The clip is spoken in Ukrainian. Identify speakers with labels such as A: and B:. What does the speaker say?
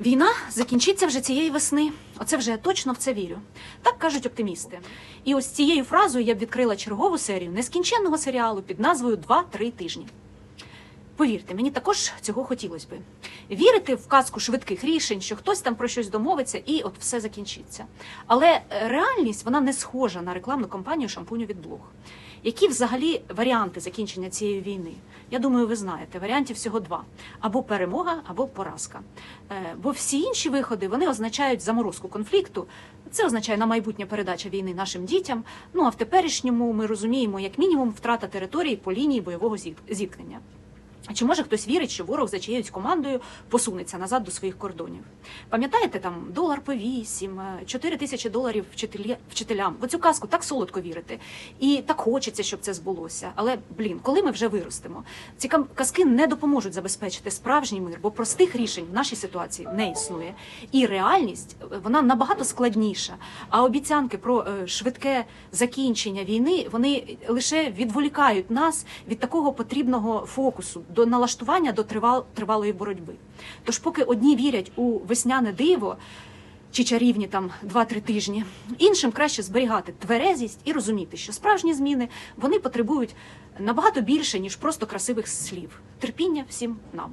A: Війна закінчиться вже цієї весни. Оце вже я точно в це вірю. Так кажуть оптимісти. І ось цією фразою я б відкрила чергову серію нескінченного серіалу під назвою «Два-три тижні. Повірте, мені також цього хотілося би. Вірити в казку швидких рішень, що хтось там про щось домовиться, і от все закінчиться. Але е, реальність вона не схожа на рекламну кампанію шампуню від блог. Які взагалі варіанти закінчення цієї війни? Я думаю, ви знаєте. Варіантів всього два: або перемога, або поразка. Е, Бо всі інші виходи вони означають заморозку конфлікту. Це означає на майбутнє передача війни нашим дітям. Ну а в теперішньому ми розуміємо, як мінімум, втрата території по лінії бойового зіт- зіткнення. Чи може хтось вірить, що ворог за чиєюсь командою посунеться назад до своїх кордонів? Пам'ятаєте там долар по вісім, е, 4 тисячі доларів вчителі, вчителям? В цю казку так солодко вірити. І так хочеться, щоб це збулося. Але блін, коли ми вже виростемо, ці казки не допоможуть забезпечити справжній мир, бо простих рішень в нашій ситуації не існує. І реальність е, вона набагато складніша. А обіцянки про е, швидке закінчення війни вони лише відволікають нас від такого потрібного фокусу до налаштування до тривал, тривалої боротьби. Тож, поки одні вірять у весняне диво. Чи чарівні там 2-3 тижні іншим краще зберігати тверезість і розуміти, що справжні зміни вони потребують набагато більше ніж просто красивих слів. Терпіння всім нам.